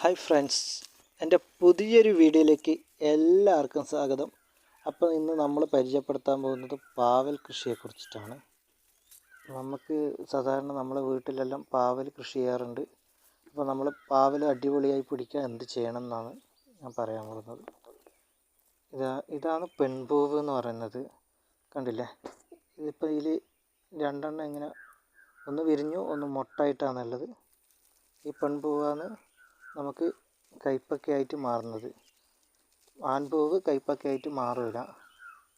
Hi friends എന്റെ പുതിയൊരു വീഡിയോയിലേക്ക് എല്ലാവർക്കും സ്വാഗതം. അപ്പോൾ ഇന്ന് നമ്മൾ പരിചയപ്പെടുത്താൻ പോകുന്നത് പാവൽ കൃഷിയെക്കുറിച്ചിട്ടാണ്. നമുക്ക് സാധാരണ നമ്മളെ വീട്ടിലെല്ലാം പാവൽ കൃഷി ചെയ്യാറുണ്ട്. അപ്പോൾ നമ്മൾ പാവൽ അടിപൊളിയായി പിടിക്കാൻ എന്ത് ചെയ്യണം എന്നാണ് ഞാൻ പറയാൻ പോകുന്നത്. ഇതാ ഇതാണ് പെൺപൂവ് എന്ന് പറയുന്നത്. കണ്ടില്ലേ? ഇതിപ്പോൾ ഇതിൽ രണ്ടെണ്ണം ഇങ്ങനെ ഒന്ന് വിരിഞ്ഞു ഒന്ന് മൊട്ടായിട്ടാണുള്ളത് ഈ പെൺപൂവാണ് നമുക്ക് കൈപ്പക്കയായിട്ട് മാറുന്നത്. ആൺപൂവ് കൈപ്പക്കയായിട്ട് മാറില്ല.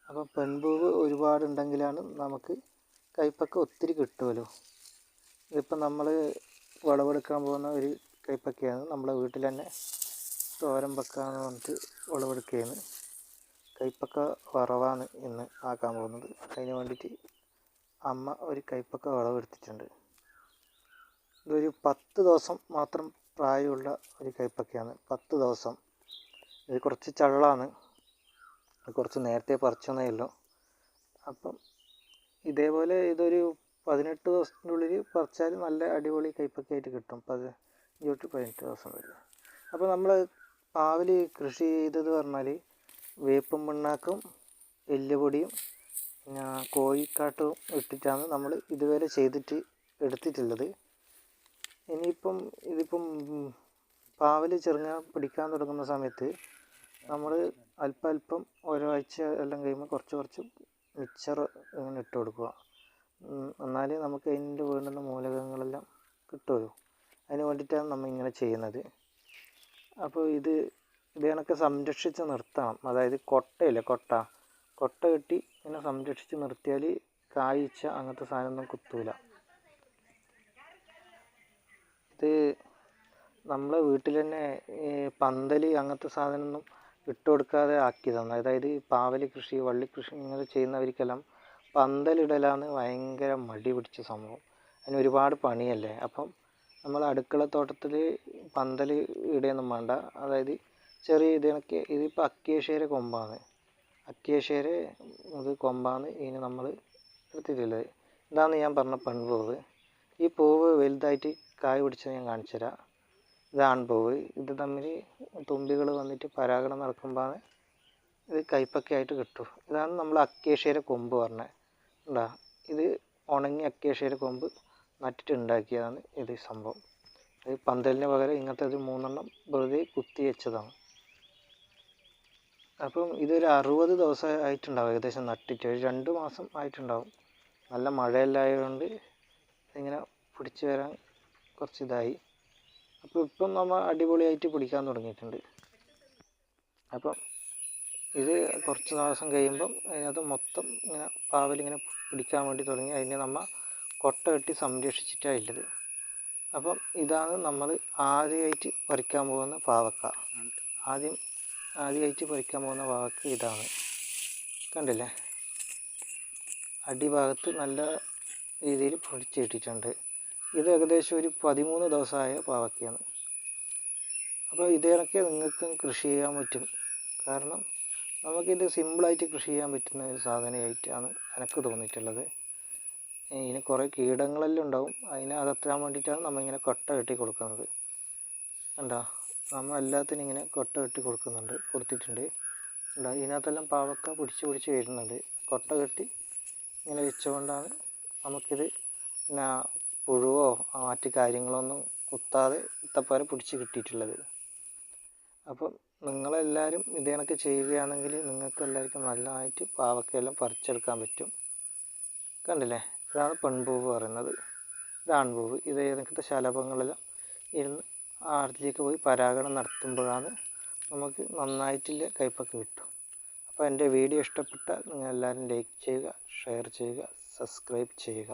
അപ്പം പെൺപൂവ് ഒരുപാടുണ്ടെങ്കിലാണ് നമുക്ക് കൈപ്പക്ക ഒത്തിരി കിട്ടുമല്ലോ ഇതിപ്പോൾ നമ്മൾ വിളവെടുക്കാൻ പോകുന്ന ഒരു കൈപ്പക്കയാണ്. നമ്മളെ വീട്ടിൽ തന്നെ തോരൻ വെക്കാന്ന് പറഞ്ഞിട്ട് വിളവെടുക്കുകയാണ്. കൈപ്പക്ക വറവാണ് ഇന്ന് ആക്കാൻ പോകുന്നത്. അതിന് വേണ്ടിയിട്ട് അമ്മ ഒരു കൈപ്പക്ക വിളവെടുത്തിട്ടുണ്ട്. ഇതൊരു പത്ത് ദിവസം മാത്രം പ്രായമുള്ള ഒരു കൈപ്പക്കയാണ്. പത്ത് ദിവസം. ഇത് കുറച്ച് ചള്ളാണ്. കുറച്ച് നേരത്തെ പറിച്ചെന്നേ ഉള്ളൂ. അപ്പം ഇതേപോലെ ഇതൊരു പതിനെട്ട് ദിവസത്തിന്റെ ഉള്ളിൽ പറിച്ചാൽ നല്ല അടിപൊളി കൈപ്പക്കയായിട്ട് കിട്ടും. പത് ഇരുപത്തി പതിനെട്ട് ദിവസം വരെ. അപ്പോൾ നമ്മൾ പാവൽ കൃഷി ചെയ്തത് പറഞ്ഞാൽ വേപ്പും പിണ്ണാക്കും എല്ലുപൊടിയും പിന്നെ കോഴിക്കാട്ടവും ഇട്ടിട്ടാണ് നമ്മൾ ഇതുവരെ ചെയ്തിട്ട് എടുത്തിട്ടുള്ളത്. ഇനിയിപ്പം ഇതിപ്പം പാവൽ ചെറുങ്ങ പിടിക്കാൻ തുടങ്ങുന്ന സമയത്ത് നമ്മൾ അല്പം അല്പം ആഴ്ച എല്ലാം കഴിയുമ്പോൾ കുറച്ച് കുറച്ച് മിക്സർ ഇങ്ങനെ ഇട്ട് കൊടുക്കുക. എന്നാലേ നമുക്ക് അതിന്റെ വേണ്ടുന്ന മൂലകങ്ങളെല്ലാം കിട്ടുമല്ലോ അതിന് വേണ്ടിയിട്ടാണ് നമ്മൾ ഇങ്ങനെ ചെയ്യുന്നത്. അപ്പോൾ ഇത് ഇത് കണക്ക് സംരക്ഷിച്ച് നിർത്തണം. അതായത് കൊട്ടയില്ലേ കൊട്ട. കൊട്ട കെട്ടി ഇങ്ങനെ സംരക്ഷിച്ച് നിർത്തിയാൽ കായ്ച്ച അങ്ങനത്തെ സാധനമൊന്നും കുത്തൂല. ഇത് നമ്മളെ വീട്ടിൽ തന്നെ പന്തൽ അങ്ങനത്തെ സാധനമൊന്നും ഇട്ട് കൊടുക്കാതെ ആക്കിയതാണ്. അതായത് പാവൽ കൃഷി വള്ളി കൃഷി ഇങ്ങനെ ചെയ്യുന്നവർക്കെല്ലാം പന്തലിടലാണ് ഭയങ്കര മടി പിടിച്ച സംഭവം. അതിന് ഒരുപാട് പണിയല്ലേ? അപ്പം നമ്മൾ അടുക്കള തോട്ടത്തിൽ പന്തൽ ഇടുകയൊന്നും വേണ്ട. അതായത് ചെറിയ ഇതിനൊക്കെ ഇതിപ്പോൾ അക്കേഷ്യയുടെ കൊമ്പാണ്. അക്കേഷ്യയുടെ ഇത് കൊമ്പാണ് ഇതിന് നമ്മൾ എടുത്തിട്ടുള്ളത് ഇതാണ് ഞാൻ പറഞ്ഞ പെൺപൂവ്. ഈ പൂവ് വലുതായിട്ട് കായ് പിടിച്ചത് ഞാൻ കാണിച്ചു തരാം ഇത് ആൺപൂവ് ഇത് തമ്മിൽ തുമ്പികൾ വന്നിട്ട് പരാഗണം നടക്കുമ്പോഴാണ് ഇത് കൈപ്പക്കയായിട്ട് കിട്ടും. ഇതാണ് നമ്മൾ അക്കേഷ്യയുടെ കൊമ്പ് പറഞ്ഞത് ഉണ്ടാ ഇത് ഉണങ്ങി അക്കേഷ്യയുടെ കൊമ്പ് നട്ടിട്ട് ഉണ്ടാക്കിയതാണ് ഇത് സംഭവം. ഇത് പന്തലിന് പകരം ഇങ്ങനത്തെ ഒരു മൂന്നെണ്ണം വെറുതെ കുത്തി വെച്ചതാണ്. അപ്പം ഇതൊരു അറുപത് ദിവസം ആയിട്ടുണ്ടാവും ഏകദേശം നട്ടിട്ട്. ഒരു രണ്ട് മാസം ആയിട്ടുണ്ടാവും. നല്ല മഴയെല്ലാം ആയതുകൊണ്ട് ഇങ്ങനെ പിടിച്ചു വരാൻ കുറച്ച് ഇതായി അപ്പോൾ ഇപ്പം നമ്മൾ അടിപൊളിയായിട്ട് പിടിക്കാൻ തുടങ്ങിയിട്ടുണ്ട്. അപ്പം ഇത് കുറച്ച് ദിവസം കഴിയുമ്പം അതിനകത്ത് മൊത്തം ഇങ്ങനെ പാവലിങ്ങനെ പിടിക്കാൻ വേണ്ടി തുടങ്ങി. അതിനെ നമ്മൾ കൊട്ട കെട്ടി സംരക്ഷിച്ചിട്ടാണ് ഉള്ളത്. അപ്പം ഇതാണ് നമ്മൾ ആദ്യമായിട്ട് പറിക്കാൻ പോകുന്ന പാവക്ക. ആദ്യം ആദ്യമായിട്ട് പറിക്കാൻ പോകുന്ന പാവക്ക ഇതാണ്. കണ്ടില്ലേ? അടിഭാഗത്ത് നല്ല രീതിയിൽ പൊടിച്ചിട്ടിട്ടുണ്ട് ഇത് ഏകദേശം ഒരു പതിമൂന്ന് ദിവസമായ പാവക്കയാണ് അപ്പോൾ ഇതേണൊക്കെ നിങ്ങൾക്കും കൃഷി ചെയ്യാൻ പറ്റും. കാരണം നമുക്കിത് സിമ്പിളായിട്ട് കൃഷി ചെയ്യാൻ പറ്റുന്ന ഒരു സാധനമായിട്ടാണ് എനിക്ക് തോന്നിയിട്ടുള്ളത്. ഇതിന് കുറേ കീടങ്ങളെല്ലാം ഉണ്ടാവും. അതിനെ അകറ്റാൻ വേണ്ടിയിട്ടാണ് നമ്മളിങ്ങനെ കൊട്ട കെട്ടി കൊടുക്കുന്നത്. കണ്ടോ? നമ്മൾ എല്ലാത്തിനും ഇങ്ങനെ കൊട്ട കെട്ടി കൊടുക്കുന്നുണ്ട് കൊടുത്തിട്ടുണ്ട്. കണ്ടോ? ഇതിനകത്തെല്ലാം പാവക്ക പിടിച്ച് പിടിച്ച് വരുന്നുണ്ട്. കൊട്ട കെട്ടി ഇങ്ങനെ വെച്ചുകൊണ്ടാണ് നമുക്കിത് പിന്നെ പുഴുവോ മറ്റ് കാര്യങ്ങളൊന്നും കുത്താതെ ഇത്തപ്പോലെ പിടിച്ച് കിട്ടിയിട്ടുള്ളത്. അപ്പം നിങ്ങളെല്ലാവരും ഇത് കണക്ക് ചെയ്യുകയാണെങ്കിൽ നിങ്ങൾക്ക് എല്ലാവർക്കും നല്ലതായിട്ട് പാവക്കയെല്ലാം പറിച്ചെടുക്കാൻ പറ്റും. കണ്ടില്ലേ? ഇതാണ് പെൺപൂവ് പറയുന്നത്. ഇത് ആൺപൂവ് ഇത് ഏതൊക്കെ ശലഭങ്ങളെല്ലാം ഇരുന്ന് ആർത്തിലേക്ക് പോയി പരാഗണം നടത്തുമ്പോഴാണ് നമുക്ക് നന്നായിട്ടുള്ള കയ്പൊക്കെ കിട്ടും. അപ്പോൾ എന്റെ വീഡിയോ ഇഷ്ടപ്പെട്ടാൽ നിങ്ങൾ എല്ലാവരും ലൈക്ക് ചെയ്യുക ഷെയർ ചെയ്യുക സബ്സ്ക്രൈബ് ചെയ്യുക.